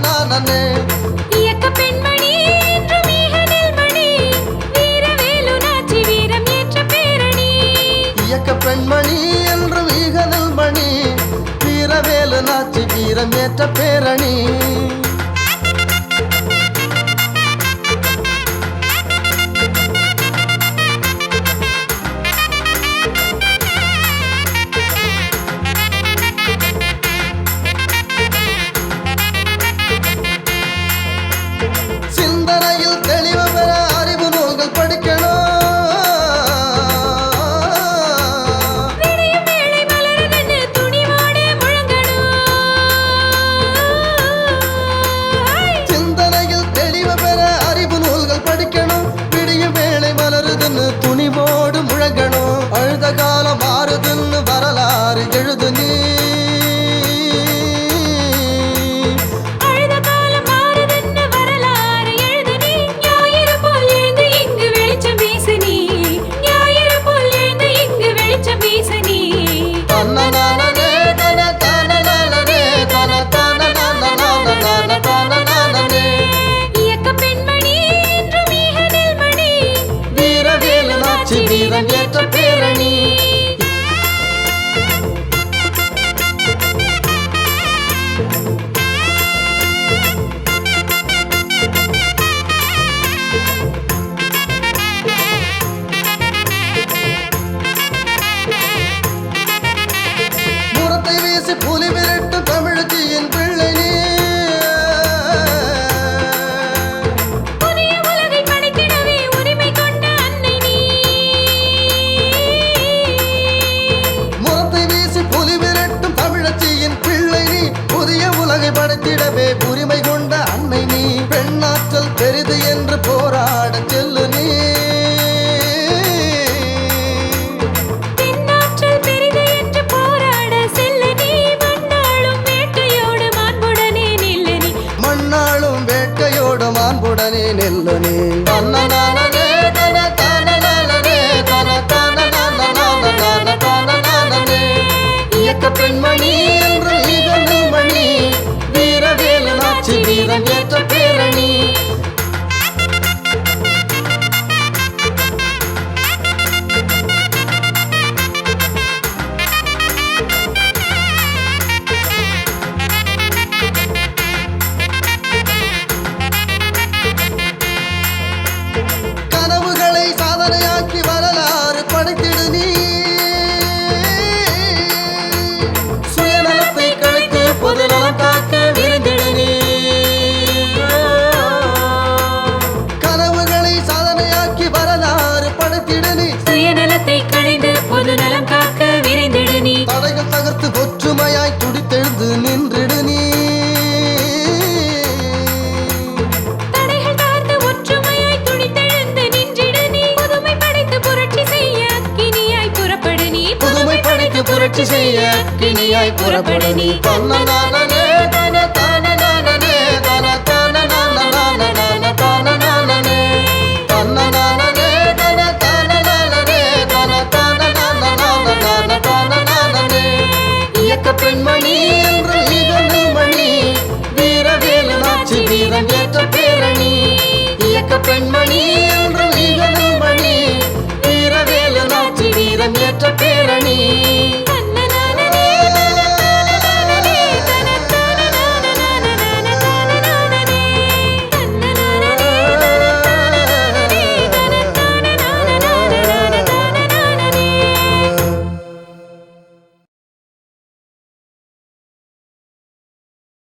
நானே. இயக்க பெண்மணி இயக்க பெண்மணி என்று வீகனில் மணி வீரவேலு நாச்சி வீரமேற்ற பேரணி. de mientras ஆட்சி செய்ய கிணியாய் புறப்படு நீ தன்ன நானே தன தன நானே தன தன நான நான தன நானே தன்ன நானே தன தன நானே தன தன நான நான தன நானே இயக்க பெண்மணி என்று நிகழும் மணி வீரவேலு நாச்சி வீரன் ஏற்ற பேரணி இயக்க பெண்மணி என்று பேரணி.